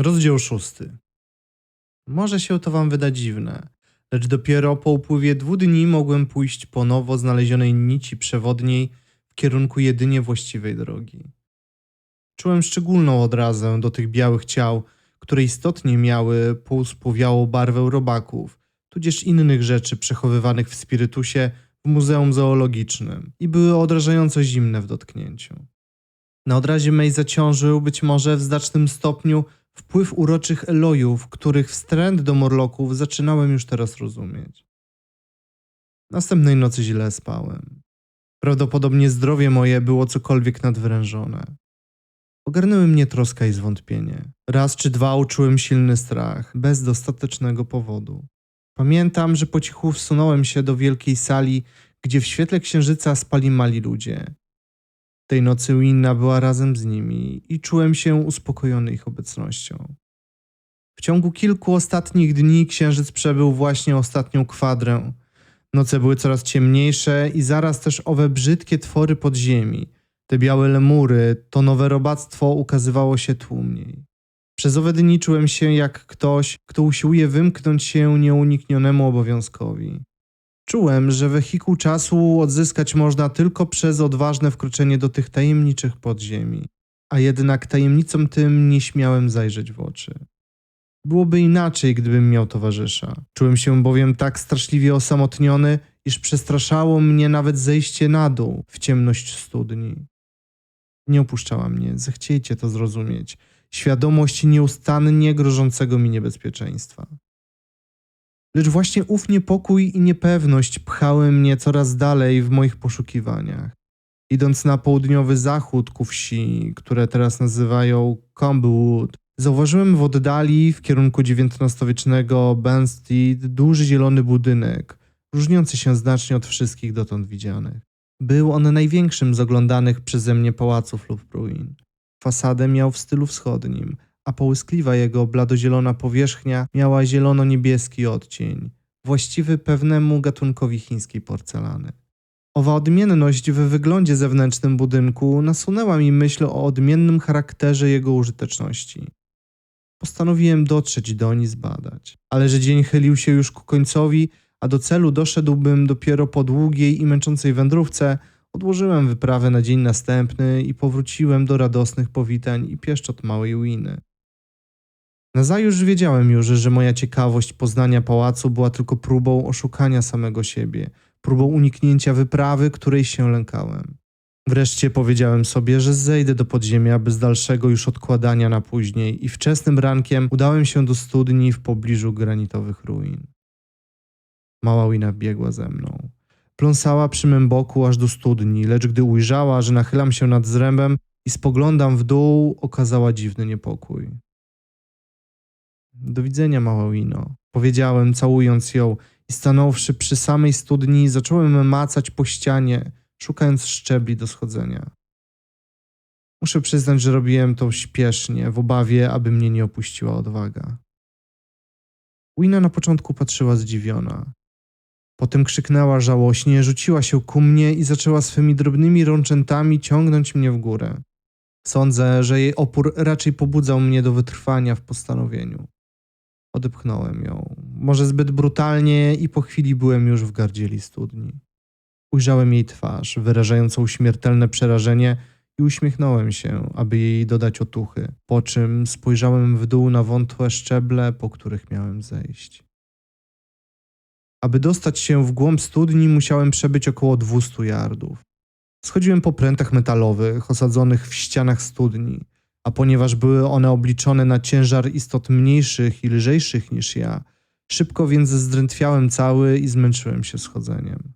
Rozdział szósty. Może się to wam wyda dziwne, lecz dopiero po upływie dwóch dni mogłem pójść po nowo znalezionej nici przewodniej w kierunku jedynie właściwej drogi. Czułem szczególną odrazę do tych białych ciał, które istotnie miały półspówiałą barwę robaków, tudzież innych rzeczy przechowywanych w spirytusie w Muzeum Zoologicznym i były odrażająco zimne w dotknięciu. Na odrazie mej zaciążył być może w znacznym stopniu wpływ uroczych elojów, których wstręt do morloków zaczynałem już teraz rozumieć. Następnej nocy źle spałem. Prawdopodobnie zdrowie moje było cokolwiek nadwyrężone. Ogarnęły mnie troska i zwątpienie. Raz czy dwa uczułem silny strach, bez dostatecznego powodu. Pamiętam, że po cichu wsunąłem się do wielkiej sali, gdzie w świetle księżyca spali mali ludzie. Tej nocy Winna była razem z nimi i czułem się uspokojony ich obecnością. W ciągu kilku ostatnich dni księżyc przebył właśnie ostatnią kwadrę. Noce były coraz ciemniejsze i zaraz też owe brzydkie twory podziemi, te białe lemury, to nowe robactwo ukazywało się tłumniej. Przez owe dni czułem się jak ktoś, kto usiłuje wymknąć się nieuniknionemu obowiązkowi. Czułem, że wehikuł czasu odzyskać można tylko przez odważne wkroczenie do tych tajemniczych podziemi, a jednak tajemnicom tym nie śmiałem zajrzeć w oczy. Byłoby inaczej, gdybym miał towarzysza. Czułem się bowiem tak straszliwie osamotniony, iż przestraszało mnie nawet zejście na dół w ciemność studni. Nie opuszczała mnie, zechciejcie to zrozumieć. Świadomość nieustannie grożącego mi niebezpieczeństwa. Lecz właśnie ów niepokój i niepewność pchały mnie coraz dalej w moich poszukiwaniach. Idąc na południowy zachód ku wsi, które teraz nazywają Combwood, zauważyłem w oddali w kierunku XIX-wiecznego Banstead duży zielony budynek, różniący się znacznie od wszystkich dotąd widzianych. Był on największym z oglądanych przeze mnie pałaców lub ruin. Fasadę miał w stylu wschodnim, a połyskliwa jego bladozielona powierzchnia miała zielono-niebieski odcień, właściwy pewnemu gatunkowi chińskiej porcelany. Owa odmienność w wyglądzie zewnętrznym budynku nasunęła mi myśl o odmiennym charakterze jego użyteczności. Postanowiłem dotrzeć do niej zbadać, ale że dzień chylił się już ku końcowi, a do celu doszedłbym dopiero po długiej i męczącej wędrówce, odłożyłem wyprawę na dzień następny i powróciłem do radosnych powitań i pieszczot małej Winy. Nazajutrz wiedziałem już, że moja ciekawość poznania pałacu była tylko próbą oszukania samego siebie, próbą uniknięcia wyprawy, której się lękałem. Wreszcie powiedziałem sobie, że zejdę do podziemia bez dalszego już odkładania na później i wczesnym rankiem udałem się do studni w pobliżu granitowych ruin. Mała Wina biegła ze mną. Pląsała przy mym boku aż do studni, lecz gdy ujrzała, że nachylam się nad zrębem i spoglądam w dół, okazała dziwny niepokój. Do widzenia, mała Wino, powiedziałem, całując ją i stanąwszy przy samej studni, zacząłem macać po ścianie, szukając szczebli do schodzenia. Muszę przyznać, że robiłem to śpiesznie, w obawie, aby mnie nie opuściła odwaga. Wina na początku patrzyła zdziwiona. Potem krzyknęła żałośnie, rzuciła się ku mnie i zaczęła swymi drobnymi rączętami ciągnąć mnie w górę. Sądzę, że jej opór raczej pobudzał mnie do wytrwania w postanowieniu. Odepchnąłem ją, może zbyt brutalnie i po chwili byłem już w gardzieli studni. Ujrzałem jej twarz, wyrażającą śmiertelne przerażenie i uśmiechnąłem się, aby jej dodać otuchy, po czym spojrzałem w dół na wątłe szczeble, po których miałem zejść. Aby dostać się w głąb studni, musiałem przebyć około 200 yardów. Schodziłem po prętach metalowych osadzonych w ścianach studni, a ponieważ były one obliczone na ciężar istot mniejszych i lżejszych niż ja, szybko więc zdrętwiałem cały i zmęczyłem się schodzeniem.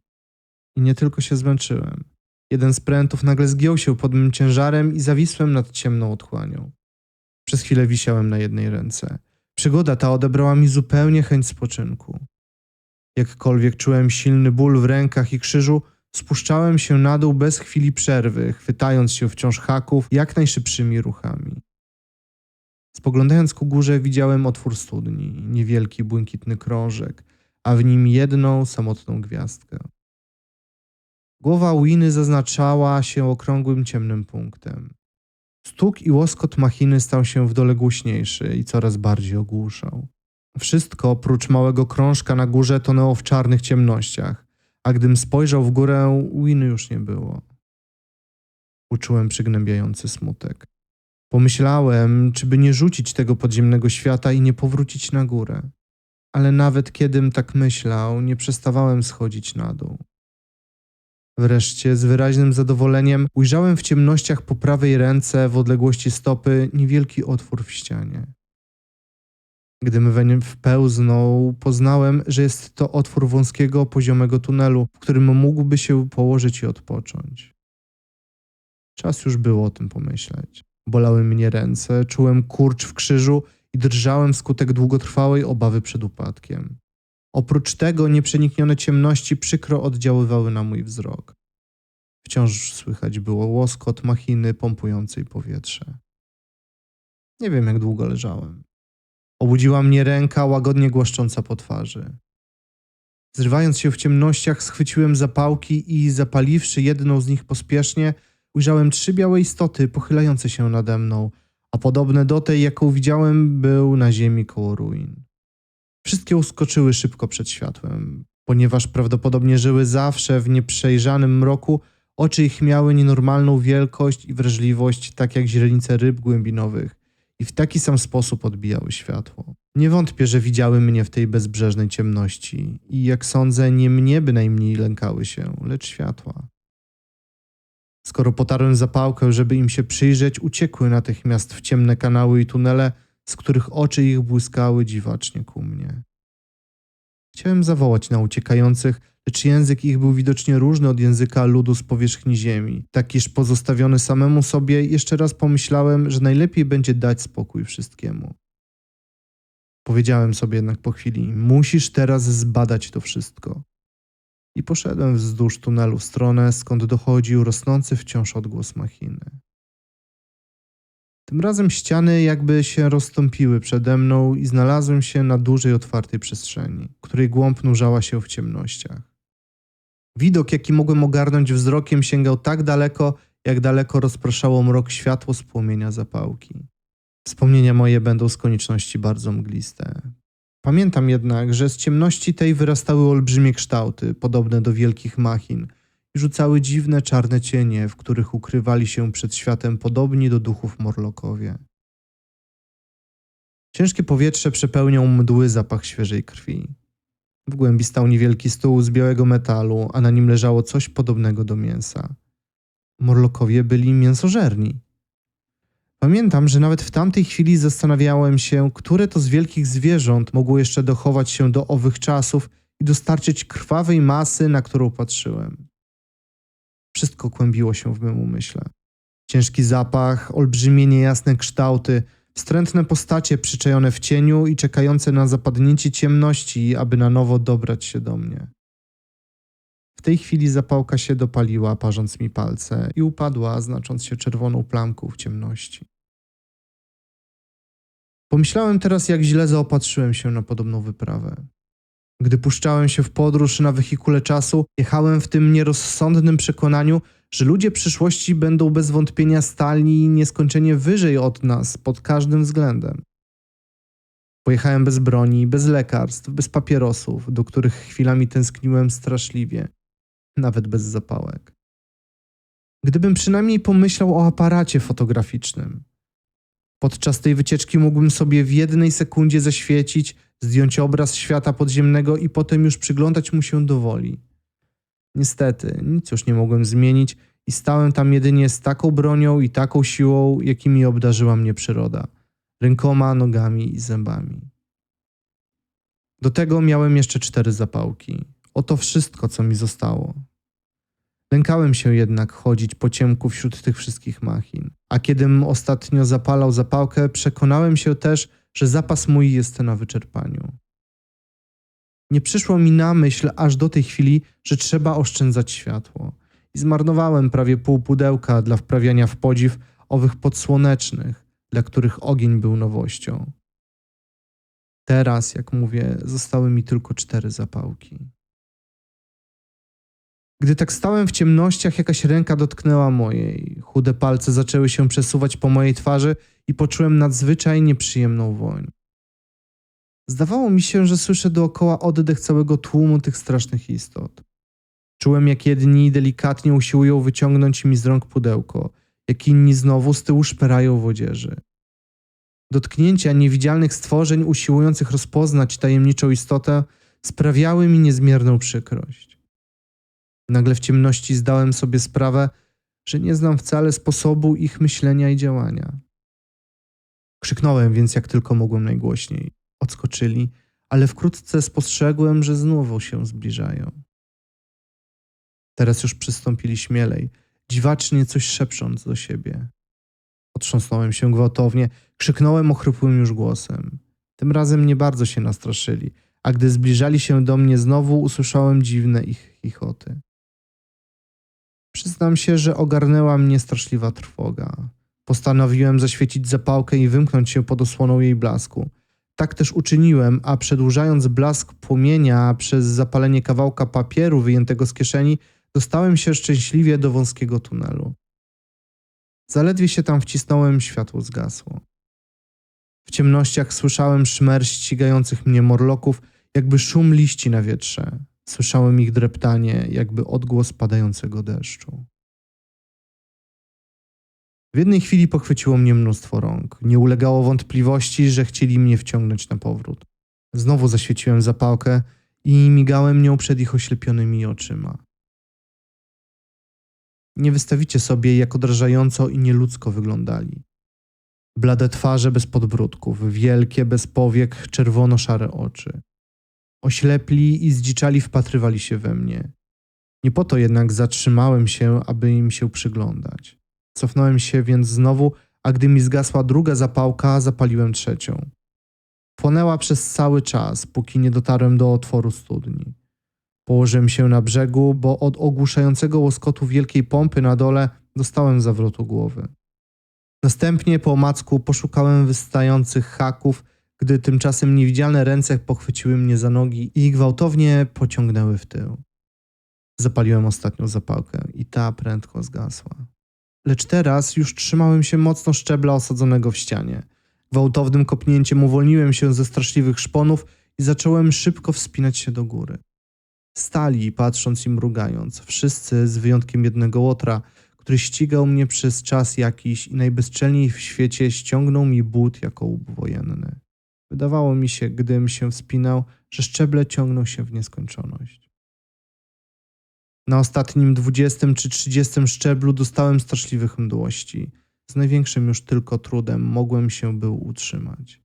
I nie tylko się zmęczyłem. Jeden z prętów nagle zgiął się pod mym ciężarem i zawisłem nad ciemną otchłanią. Przez chwilę wisiałem na jednej ręce. Przygoda ta odebrała mi zupełnie chęć spoczynku. Jakkolwiek czułem silny ból w rękach i krzyżu, spuszczałem się na dół bez chwili przerwy, chwytając się wciąż haków jak najszybszymi ruchami. Spoglądając ku górze, widziałem otwór studni, niewielki błękitny krążek, a w nim jedną samotną gwiazdkę. Głowa Winy zaznaczała się okrągłym ciemnym punktem. Stuk i łoskot machiny stał się w dole głośniejszy i coraz bardziej ogłuszał. Wszystko oprócz małego krążka na górze tonęło w czarnych ciemnościach, a gdym spojrzał w górę, Winy już nie było. Uczułem przygnębiający smutek. Pomyślałem, czy by nie rzucić tego podziemnego świata i nie powrócić na górę. Ale nawet kiedym tak myślał, nie przestawałem schodzić na dół. Wreszcie z wyraźnym zadowoleniem ujrzałem w ciemnościach po prawej ręce w odległości stopy niewielki otwór w ścianie. Gdym weń wpełznął, poznałem, że jest to otwór wąskiego, poziomego tunelu, w którym mógłby się położyć i odpocząć. Czas już było o tym pomyśleć. Bolały mnie ręce, czułem kurcz w krzyżu i drżałem wskutek długotrwałej obawy przed upadkiem. Oprócz tego nieprzeniknione ciemności przykro oddziaływały na mój wzrok. Wciąż słychać było łoskot machiny pompującej powietrze. Nie wiem, jak długo leżałem. Obudziła mnie ręka łagodnie głaszcząca po twarzy. Zrywając się w ciemnościach, schwyciłem zapałki i zapaliwszy jedną z nich pospiesznie, ujrzałem trzy białe istoty pochylające się nade mną, a podobne do tej, jaką widziałem, był na ziemi koło ruin. Wszystkie uskoczyły szybko przed światłem. Ponieważ prawdopodobnie żyły zawsze w nieprzejrzanym mroku, oczy ich miały nienormalną wielkość i wrażliwość, tak jak źrenice ryb głębinowych, i w taki sam sposób odbijały światło. Nie wątpię, że widziały mnie w tej bezbrzeżnej ciemności i jak sądzę, nie mnie bynajmniej lękały się, lecz światła. Skoro potarłem zapałkę, żeby im się przyjrzeć, uciekły natychmiast w ciemne kanały i tunele, z których oczy ich błyskały dziwacznie ku mnie. Chciałem zawołać na uciekających, lecz język ich był widocznie różny od języka ludu z powierzchni ziemi. Tak iż pozostawiony samemu sobie, jeszcze raz pomyślałem, że najlepiej będzie dać spokój wszystkiemu. Powiedziałem sobie jednak po chwili: Musisz teraz zbadać to wszystko. I poszedłem wzdłuż tunelu w stronę, skąd dochodził rosnący wciąż odgłos machiny. Tym razem ściany jakby się rozstąpiły przede mną i znalazłem się na dużej otwartej przestrzeni, której głąb nurzała się w ciemnościach. Widok, jaki mogłem ogarnąć wzrokiem, sięgał tak daleko, jak daleko rozpraszało mrok światło z płomienia zapałki. Wspomnienia moje będą z konieczności bardzo mgliste. Pamiętam jednak, że z ciemności tej wyrastały olbrzymie kształty, podobne do wielkich machin, i rzucały dziwne czarne cienie, w których ukrywali się przed światem podobni do duchów morlokowie. Ciężkie powietrze przepełniał mdły zapach świeżej krwi. W głębi stał niewielki stół z białego metalu, a na nim leżało coś podobnego do mięsa. Morlokowie byli mięsożerni. Pamiętam, że nawet w tamtej chwili zastanawiałem się, które to z wielkich zwierząt mogło jeszcze dochować się do owych czasów i dostarczyć krwawej masy, na którą patrzyłem. Wszystko kłębiło się w mym umyśle. Ciężki zapach, olbrzymie niejasne kształty, wstrętne postacie przyczajone w cieniu i czekające na zapadnięcie ciemności, aby na nowo dobrać się do mnie. W tej chwili zapałka się dopaliła, parząc mi palce i upadła, znacząc się czerwoną plamką w ciemności. Pomyślałem teraz, jak źle zaopatrzyłem się na podobną wyprawę. Gdy puszczałem się w podróż na wehikule czasu, jechałem w tym nierozsądnym przekonaniu, że ludzie przyszłości będą bez wątpienia stali nieskończenie wyżej od nas pod każdym względem. Pojechałem bez broni, bez lekarstw, bez papierosów, do których chwilami tęskniłem straszliwie, nawet bez zapałek. Gdybym przynajmniej pomyślał o aparacie fotograficznym. Podczas tej wycieczki mógłbym sobie w jednej sekundzie zaświecić, zdjąć obraz świata podziemnego i potem już przyglądać mu się do woli. Niestety, nic już nie mogłem zmienić i stałem tam jedynie z taką bronią i taką siłą, jakimi obdarzyła mnie przyroda rękoma, nogami i zębami. Do tego miałem jeszcze cztery zapałki. Oto wszystko, co mi zostało. Lękałem się jednak chodzić po ciemku wśród tych wszystkich machin. A kiedym ostatnio zapalał zapałkę, przekonałem się też, że zapas mój jest na wyczerpaniu. Nie przyszło mi na myśl aż do tej chwili, że trzeba oszczędzać światło. I zmarnowałem prawie pół pudełka dla wprawiania w podziw owych podsłonecznych, dla których ogień był nowością. Teraz, jak mówię, zostały mi tylko cztery zapałki. Gdy tak stałem w ciemnościach, jakaś ręka dotknęła mojej. Chude palce zaczęły się przesuwać po mojej twarzy i poczułem nadzwyczaj nieprzyjemną woń. Zdawało mi się, że słyszę dookoła oddech całego tłumu tych strasznych istot. Czułem, jak jedni delikatnie usiłują wyciągnąć mi z rąk pudełko, jak inni znowu z tyłu szperają w odzieży. Dotknięcia niewidzialnych stworzeń usiłujących rozpoznać tajemniczą istotę sprawiały mi niezmierną przykrość. Nagle w ciemności zdałem sobie sprawę, że nie znam wcale sposobu ich myślenia i działania. Krzyknąłem więc jak tylko mogłem najgłośniej. Odskoczyli, ale wkrótce spostrzegłem, że znowu się zbliżają. Teraz już przystąpili śmielej, dziwacznie coś szepcząc do siebie. Otrząsnąłem się gwałtownie, krzyknąłem ochrypłym już głosem. Tym razem nie bardzo się nastraszyli, a gdy zbliżali się do mnie znowu, usłyszałem dziwne ich chichoty. Przyznam się, że ogarnęła mnie straszliwa trwoga. Postanowiłem zaświecić zapałkę i wymknąć się pod osłoną jej blasku. Tak też uczyniłem, a przedłużając blask płomienia przez zapalenie kawałka papieru wyjętego z kieszeni, dostałem się szczęśliwie do wąskiego tunelu. Zaledwie się tam wcisnąłem, światło zgasło. W ciemnościach słyszałem szmer ścigających mnie morloków, jakby szum liści na wietrze. Słyszałem ich dreptanie, jakby odgłos padającego deszczu. W jednej chwili pochwyciło mnie mnóstwo rąk. Nie ulegało wątpliwości, że chcieli mnie wciągnąć na powrót. Znowu zaświeciłem zapałkę i migałem nią przed ich oślepionymi oczyma. Nie wystawicie sobie, jak odrażająco i nieludzko wyglądali. Blade twarze bez podbródków, wielkie bez powiek, czerwono-szare oczy. Oślepli i zdziczali wpatrywali się we mnie. Nie po to jednak zatrzymałem się, aby im się przyglądać. Cofnąłem się więc znowu, a gdy mi zgasła druga zapałka, zapaliłem trzecią. Płonęła przez cały czas, póki nie dotarłem do otworu studni. Położyłem się na brzegu, bo od ogłuszającego łoskotu wielkiej pompy na dole dostałem zawrotu głowy. Następnie po omacku poszukałem wystających haków, gdy tymczasem niewidzialne ręce pochwyciły mnie za nogi i gwałtownie pociągnęły w tył. Zapaliłem ostatnią zapałkę i ta prędko zgasła. Lecz teraz już trzymałem się mocno szczebla osadzonego w ścianie. Gwałtownym kopnięciem uwolniłem się ze straszliwych szponów i zacząłem szybko wspinać się do góry. Stali, patrząc i mrugając, wszyscy z wyjątkiem jednego łotra, który ścigał mnie przez czas jakiś i najbezczelniej w świecie ściągnął mi but jako łup wojenny. Wydawało mi się, gdym się wspinał, że szczeble ciągną się w nieskończoność. Na ostatnim dwudziestym czy trzydziestym szczeblu dostałem straszliwych mdłości. Z największym już tylko trudem mogłem się był utrzymać.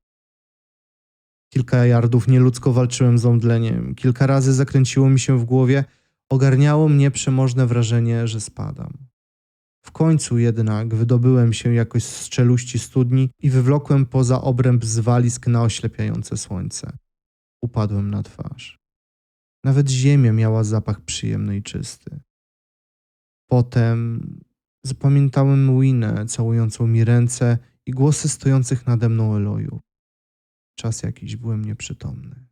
Kilka jardów nieludzko walczyłem z omdleniem. Kilka razy zakręciło mi się w głowie, ogarniało mnie przemożne wrażenie, że spadam. W końcu jednak wydobyłem się jakoś z czeluści studni i wywlokłem poza obręb zwalisk na oślepiające słońce. Upadłem na twarz. Nawet ziemia miała zapach przyjemny i czysty. Potem zapamiętałem Winę całującą mi ręce i głosy stojących nade mną Eloju. Czas jakiś byłem nieprzytomny.